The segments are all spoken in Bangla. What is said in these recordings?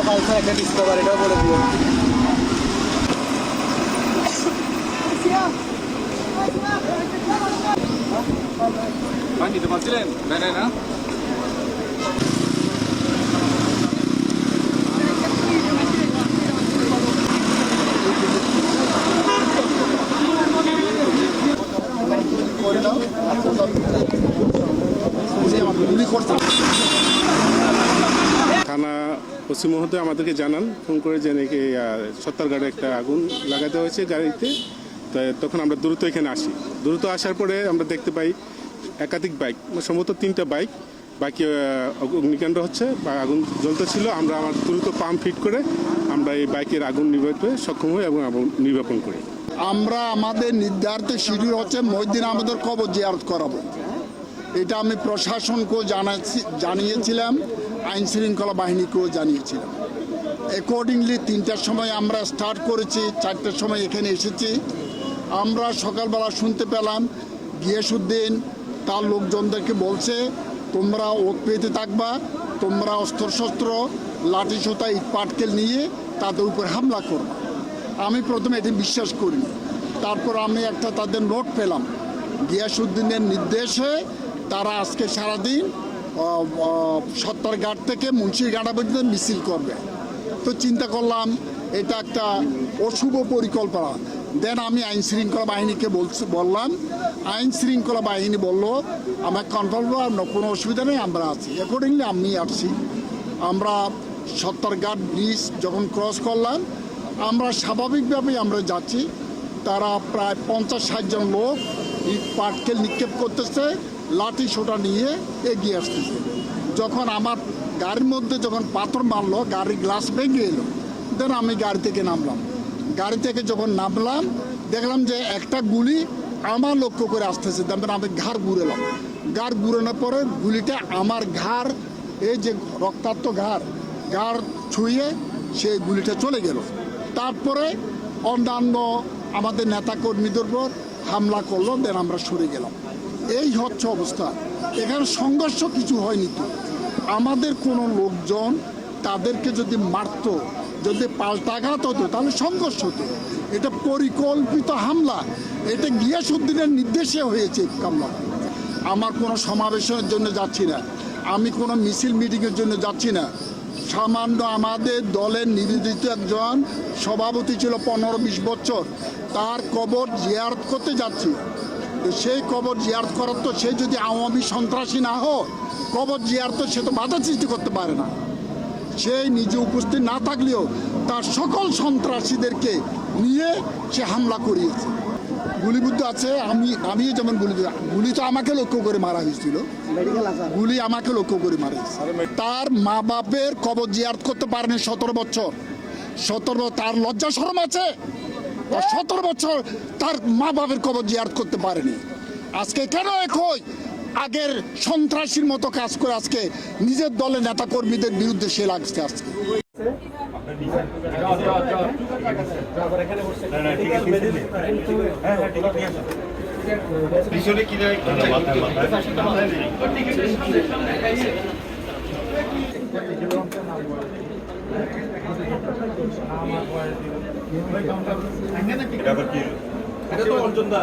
একটা ডিসকভার এটাও বলে দিও। দিতে পারছিলেন? নাই নাই না। ওসি মহোদয় আমাদেরকে জানান ফোন করে যে নাকি আহ, সত্তরগড়ে একটা আগুন লাগাতে হয়েছে গাড়িতে। তখন আমরা দ্রুত এখানে আসি। দ্রুত আসার পরে আমরা দেখতে পাই একাধিক বাইক সম্ভবত তিনটা বাইক। বাকি অগ্নিকাণ্ড হচ্ছে বা আগুন জ্বলতে ছিল। আমরা আমার দ্রুত পাম্প ফিট করে আমরা এই বাইকের আগুন নিভাতে সক্ষম হই এবং নির্বাপন করি। আমরা আমাদের নির্ধারিত শিডিউল হচ্ছে মহিদিন আমাদের কবর জিয়ারত করাবো। এটা আমি প্রশাসনকেও জানাচ্ছি জানিয়েছিলাম। আইন শৃঙ্খলা বাহিনীকেও জানিয়েছিলাম। অ্যাকর্ডিংলি তিনটার সময় আমরা স্টার্ট করেছি, চারটার সময় এখানে এসেছি। আমরা সকালবেলা শুনতে পেলাম গিয়াসুদ্দিন তার লোকজনদেরকে বলছে, তোমরা পেতে থাকবা, তোমরা অস্ত্রশস্ত্র লাঠি সোতা ইট পাটকেল নিয়ে তাদের উপর হামলা করবা। আমি প্রথমে এটি বিশ্বাস করি তারপর আমি একটা তাদের নোট পেলাম। গিয়াসুদ্দিনের নির্দেশে তারা আজকে সারাদিন সত্তরঘাট থেকে মুন্সির মুন্সিরঘাটা পর্যন্ত মিছিল করবে। তো চিন্তা করলাম, এটা একটা অশুভ পরিকল্পনা। দেন আমি আইন শৃঙ্খলা বাহিনীকে বলছি, বললাম, আইন শৃঙ্খলা বাহিনী বলল আমার কন্ট্রোল কনফার্ম কোনো অসুবিধা নেই, আমরা আছি। অ্যাকর্ডিংলি আমি আসছি। আমরা সত্তরঘাট ব্রিজ যখন ক্রস করলাম, আমরা স্বাভাবিকভাবেই আমরা যাচ্ছি। তারা প্রায় পঞ্চাশ ষাট জন লোক ইট পাটকেল নিক্ষেপ করতেছে। লাঠি সোটা নিয়ে এগিয়ে আসতেছে। যখন আমার গাড়ির মধ্যে যখন পাথর মারলো, গাড়ির গ্লাস ভেঙে এলো। দেন আমি গাড়ি থেকে নামলাম। গাড়ি থেকে যখন নামলাম, দেখলাম যে একটা গুলি আমার লক্ষ্য করে আসতেছে। তারপরে আমি ঘাড় ঘুরেলাম ঘাড় ঘুরানোর পরে গুলিটা আমার ঘাড়, এই যে রক্তাক্ত ঘাড় ঘাড় ছুঁয়ে সেই গুলিটা চলে গেল। তারপরে অন্যান্য আমাদের নেতাকর্মীদের উপর হামলা করল দেন আমরা সরে গেলাম। এই হচ্ছে অবস্থা। এখানে সংঘর্ষ কিছু হয়নি তো। আমাদের কোনো লোকজন তাদেরকে যদি মারতো, যদি পাল্টাঘাত হতো, তাহলে সংঘর্ষ হতো। এটা পরিকল্পিত হামলা। এটা গিয়াসুদ্দিনের নির্দেশে হয়েছে হামলা। আমার কোনো সমাবেশের জন্য যাচ্ছি না। আমি কোনো মিছিল মিটিংয়ের জন্য যাচ্ছি না। সামান্য আমাদের দলের নিবেদিত একজন সভাপতি ছিল পনেরো বিশ বছর। তার কবর জিয়ারত করতে যাচ্ছি। সেই কবর জিয়ারত করার তো সে যদি আওয়ামী সন্ত্রাসী না হোক কবর জিয়ারত সে তো বাধা সৃষ্টি করতে পারে না। সে নিজে উপস্থিত না থাকলেও তার সকল সন্ত্রাসীদেরকে নিয়ে সে হামলা করিয়েছে। গুলিবুদ্ধ আছে আমি আমি যেমন গুলি গুলি তো আমাকে লক্ষ্য করে মারা হয়েছিল। গুলি আমাকে লক্ষ্য করে মারা হয়েছে। তার মা বাপের কবর জিয়ারত করতে পারেনি সতেরো বছর। সতেরো তার লজ্জা শরম আছে। তার সতেরো বছর তার মা বাপের কবর জিয়ারত করতে পারেনি। আজকে কেন একই আগের সন্ত্রাসীর মতো কাজ করে আজকে নিজের দলের নেতাকর্মীদের বিরুদ্ধে সে লাগছে আজকে। পিছনে কি দেয় এটা তো অর্জুন দা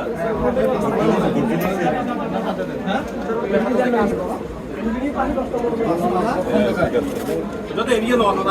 যদি একটু লওয়া না